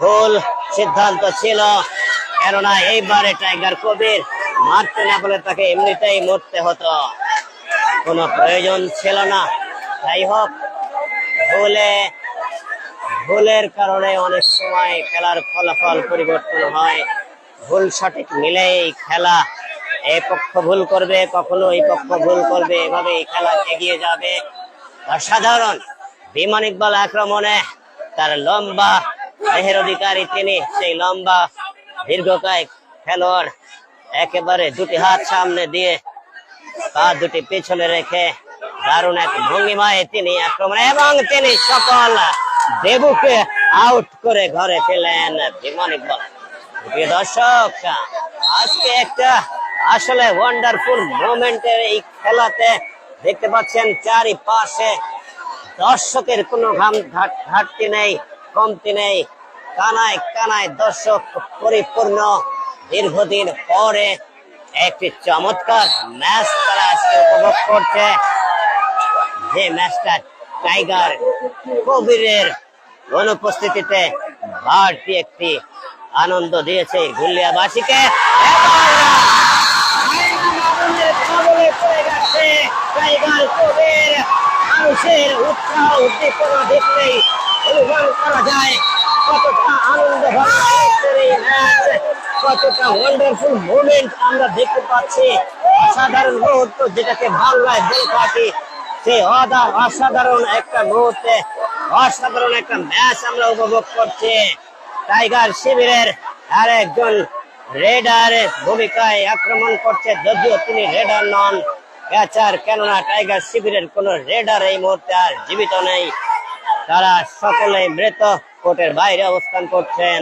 ভুল সিদ্ধান্ত ছিল। কেননা এইবারে টাইগার কবির মারতে না বলে তাকে এমনিতেই মরতে হতো। কোনো প্রয়োজন ছিল না। যাই হোক, ভুলে, ভুলের কারণে অনেক সময় খেলার ফলাফল পরিবর্তন হয়। ভুল সঠিক মিলেই খেলা এ পক্ষ ভুল করবে, কখনো এই পক্ষ ভুল করবে এভাবে এই খেলা এগিয়ে যাবে। অসাধারণ। বিমান ইকবাল আক্রমণে তার লম্বা দেহের অধিকারী তিনি, সেই লম্বা, দীর্ঘকায় খেলোয়াড়, একেবারে দুটি হাত সামনে দিয়ে পা দুটি পেছনে রেখে দারুণ এক ভঙ্গিমায় তিনি আক্রমণ, এবং তিনি সকল দেবুকে আউট করে ঘরে ফেলেন বিমান ইকবাল। দর্শক, আজকে একটা আসলে ওয়ান্ডারফুল মোমেন্টের এই খেলাতে দেখতে পাচ্ছেন, চারিপাশে দর্শকের কোনো ঘাম ঘাট- ঘাটতি নেই। কমতি নেই। কানায় কানায় দর্শক পরিপূর্ণ। দীর্ঘদিন পরে একটি চমৎকার ম্যাচ তারা আজকে উপভোগ করছে। যে ম্যাচটা টাইগার কবিরের অনুপস্থিতিতে বাড়তি একটি আনন্দ দিয়েছে মানুষের উৎসাহ উদ্দীপনা দেখলেই কতটা কতটা আমরা দেখতে পাচ্ছি অসাধারণ মুহূর্ত যেটাকে অসাধারণ একটা মুহূর্তে অসাধারণ একটা ম্যাচ আমরা উপভোগ করছি টাইগার শিবিরের আর একজন রেডারের ভূমিকায় আক্রমণ করছে যদিও তিনি রেডার নন ক্যাচার কেননা টাইগার শিবিরের কোন রেডার এই মুহূর্তে আর জীবিত নেই। তারা সকলে মৃত, কোর্টের বাইরে অবস্থান করছেন।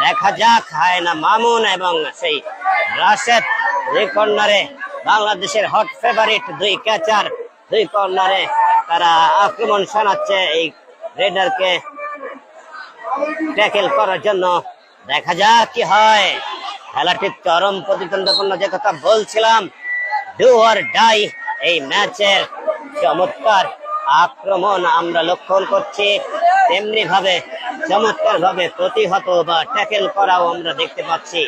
দেখা যাক, হায়না মামুন এবং সেই রাশেদ দুই কর্নারে বাংলাদেশের হট ফেভারিট দুই ক্যাচার দুই কর্নারে তারা আক্রমণ শোনাচ্ছে এই রেডারকে ট্যাকেল করার জন্য। দেখা যাক কি হয়। খেলাটি চরম প্রতিদ্বন্দ্বপূর্ণ যে কথা বলছিলাম ডু অর ডাই এই ম্যাচের চমৎকার আক্রমণ আমরা লক্ষণ করছি। তেমনি ভাবে চমৎকার ভাবে প্রতিহত বা ট্যাকেল করাও আমরা দেখতে পাচ্ছি।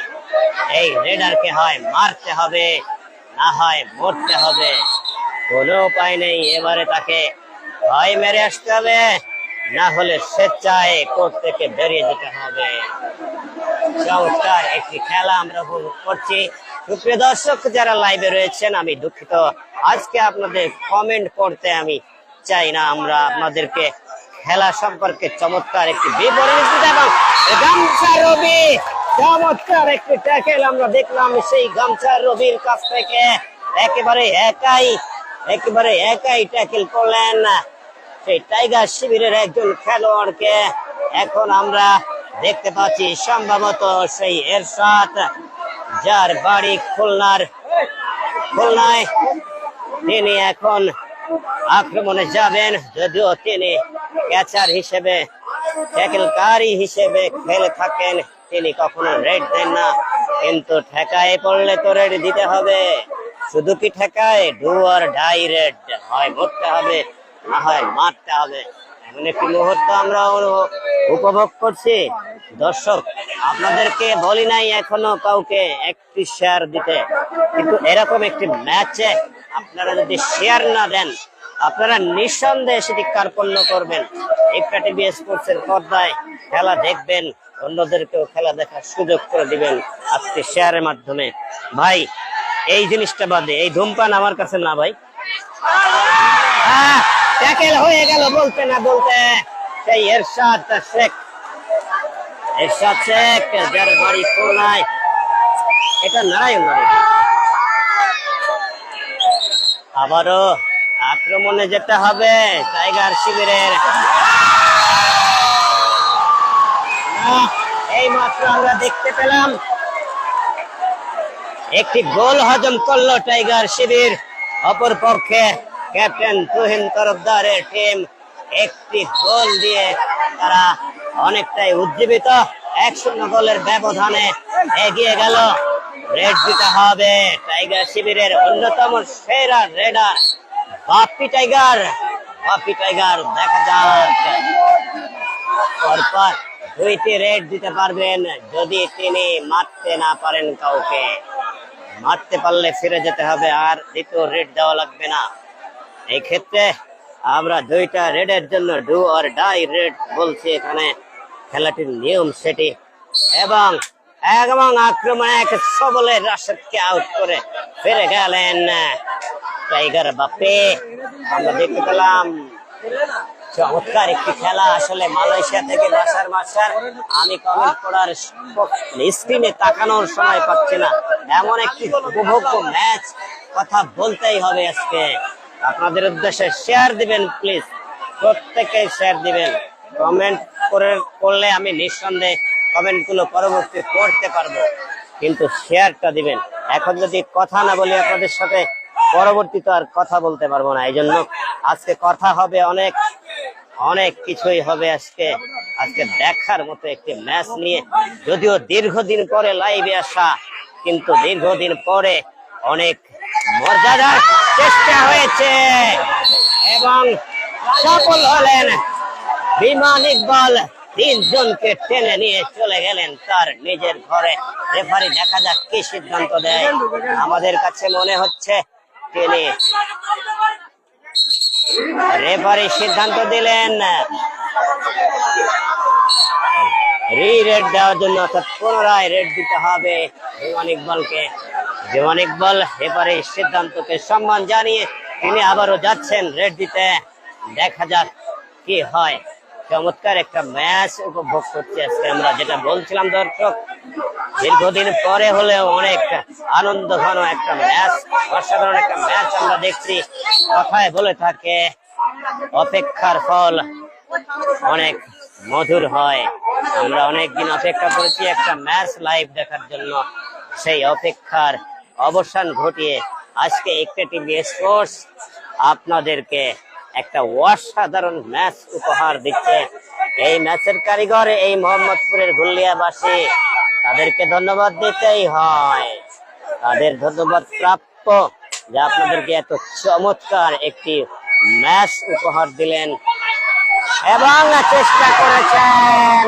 এই রেডারকে হয় মারতে হবে, না হয় মরতে হবে। কোনো উপায় নেই, এবারে তাকে হয় মেরে আসতে হবে, না হলে স্বেচ্ছায় কোর্ট থেকে বেরিয়ে যেতে হবে। চমৎকার একটি খেলা আমরা উপভোগ করছি। সুপ্রিয় দর্শক, যারা লাইভে রয়েছেন, আমি দুঃখিত। আজকে আপনাদের কমেন্ট করতে আমি চাই না আমরা আপনাদেরকে খেলা সম্পর্কে চমৎকার একটি রবি, চমৎকার একটি ট্যাকেল আমরা দেখলাম সেই গামছা রবির কাছ থেকে। একেবারে একাই একেবারে একাই ট্যাকেল করলেন সেই টাইগার শিবিরের একজন খেলোয়াড়কে। এখন আমরা দেখতে পাচ্ছি সম্ভবত সেই এরশাদ, যার বাড়ি খুলনার, খুলনায়। তিনি এখন আক্রমণে যাবেন যদিও তিনি ক্যাচার হিসেবে ট্যাকেলকারী হিসেবে খেলে থাকেন। তিনি কখনো রেড দেন না, কিন্তু ঠেকায় পড়লে তো রেড দিতে হবে। শুধু কি ঠেকায়? Do or die raid. হয় মরতে হবে, না হয় মারতে হবে। এমন একটি মুহূর্ত আমরা উপভোগ করছি। দর্শক, আপনাদেরকে বলি নাই এখনও কাউকে একটি শেয়ার দিতে। কিন্তু এরকম একটি ম্যাচে আপনারা যদি শেয়ার না দেন আপনারা নিঃসন্দেহে সেটি কার্পণ্য করবেন। একটা টিভি স্পোর্টস এর পর্দায় খেলা দেখবেন, অন্যদেরকেও খেলা দেখার সুযোগ করে দিবেন আজকে শেয়ারের মাধ্যমে। ভাই, এই জিনিসটা বাদে, এই ধূমপান আমার কাছে না ভাই। হয়ে গেল বলতে না বলতে। সেই এরশাদ শেখ। এরশাদ শেখ, যার বাড়ি এটা নারায়ণ আবারও আক্রমণে যেতে হবে টাইগার শিবিরের। এই মাত্র আমরা দেখতে পেলাম। একটি গোল হজম করল টাইগার শিবির। অপর পক্ষে ক্যাপ্টেন তুহিন তরফদারের টিম একটি গোল দিয়ে তারা অনেকটাই উজ্জীবিত। এক শূন্য গোলের ব্যবধানে এগিয়ে গেল। রেড দিতে হবে। টাইগার শিবিরের অন্যতম সেরা raider. Bappi tiger Bappi tiger, দেখা যাক। পরপর দুইটি রেড দিতে পারবেন, যদি তিনি মারতে না পারেন কাউকে। মারতে পারলে ফিরে যেতে হবে, আর দ্বিতীয় রেড দেওয়া লাগবে না। এই ক্ষেত্রে আমরা দুইটা রেডের জন্য ডু আর ডাই রেড বলছি এখানে। খেলাটির নিয়ম সেটি। এবং এবং আক্রমণ এক সবলে রাশেদকে আউট করে ফিরে গেলেন টাইগার বাপে। আমরা দেখতে পেলাম, চমৎকার একটি খেলা আসলে মালয়েশিয়া থেকে বাসার মাসার আমি কমেন্ট করার স্ক্রিনে তাকানোর সময় পাচ্ছি না। এমন একটি উপভোগ্য ম্যাচ কথা বলতেই হবে আজকে। আপনাদের উদ্দেশ্যে শেয়ার দিবেন প্লিজ প্রত্যেকে শেয়ার দিবেন। কমেন্ট করে করলে আমি নিঃসন্দেহে কমেন্টগুলো পরবর্তী পড়তে পারব। কিন্তু শেয়ারটা দিবেন। এখন যদি কথা না বলি, আপনাদের সাথে পরবর্তীতে আর কথা বলতে পারব না। এই জন্য আজকে কথা হবে অনেক অনেক কিছুই হবে আজকে। আজকে দেখার মতো একটি ম্যাচ নিয়ে। যদিও দীর্ঘদিন পরে লাইভে আসা, কিন্তু দীর্ঘদিন পরে অনেক মর্যাদার চেষ্টা হয়েছে। এবং সফল হলেন বিমান ইকবাল। তিনজনকে টেনে নিয়ে চলে গেলেন তার নিজের ঘরে। রেফারি, দেখা যাক কি সিদ্ধান্ত দেয়। আমাদের কাছে মনে হচ্ছে তিনি রেফারি সিদ্ধান্ত দিলেন। রি রেড দেওয়ার জন্য অর্থাৎ পুনরায় রেড দিতে হবে বিমান ইকবালকে বিমান ইকবাল রেফারির সিদ্ধান্তকে সম্মান জানিয়ে তিনি আবারও যাচ্ছেন রেড দিতে। দেখা যাক কি হয়। চমৎকার একটা ম্যাচ উপভোগ করছি আজকে আমরা। যেটা বলছিলাম দর্শক, দীর্ঘদিন পরে হলেও অনেক আনন্দ ঘন একটা ম্যাচ, অসাধারণ একটা ম্যাচ আমরা দেখছি। কথায় বলে থাকে, অপেক্ষার ফল অনেক মধুর হয়। আমরা অনেক দিন অপেক্ষা করেছি একটা ম্যাচ লাইভ দেখার জন্য। সেই অপেক্ষার অবসান ঘটিয়ে আজকে একটা টিভি স্পোর্টস আপনাদেরকে একটা অসাধারণ ম্যাচ উপহার দিচ্ছে। এই ম্যাচের কারিগর এই মোহাম্মদপুরের গুলিয়াবাসী। তাদেরকে ধন্যবাদ দিতেই হয়। তাদের ধন্যবাদ প্রাপ্য। যে আপনাদেরকে এত চমৎকার একটি ম্যাচ উপহার দিলেন। এবং চেষ্টা করেছেন।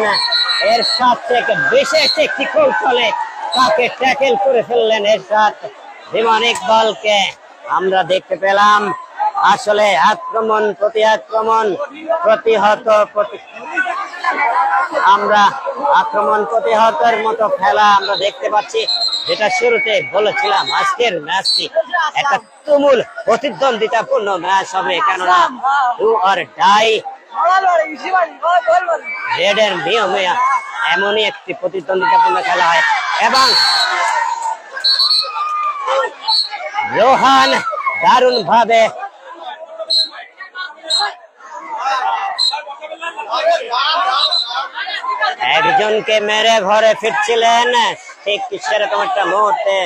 এর সাথ থেকে বিশেষ একটি কৌশলে তাকে ট্যাকেল করে ফেললেন এর সাথ বিমান ইকবালকে আমরা দেখতে পেলাম। আসলে আক্রমণ প্রতি আক্রমণ প্রতিহত প্রতি আমরা আক্রমণ প্রতিহতের মতো খেলা আমরা দেখতে পাচ্ছি। যেটা শুরুতে বলেছিলাম, আজকের ম্যাচটি একটা তুমুল প্রতিদ্বন্দ্বিতাপূর্ণ ম্যাচ হবে, কেননা ডু আর ডাই। রেডের নিয়মে এমনই একটি প্রতিদ্বন্দ্বিতাপূর্ণ খেলা হয়। এবং রোহান দারুণ ভাবে একজনকে মেরে ঘরে ফিরছিলেন। ঠিক সেরকম একটা মুহূর্তে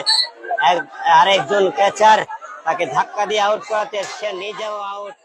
আরেকজন ক্যাচার তাকে ধাক্কা দিয়ে আউট করাতে সে নিজেও আউট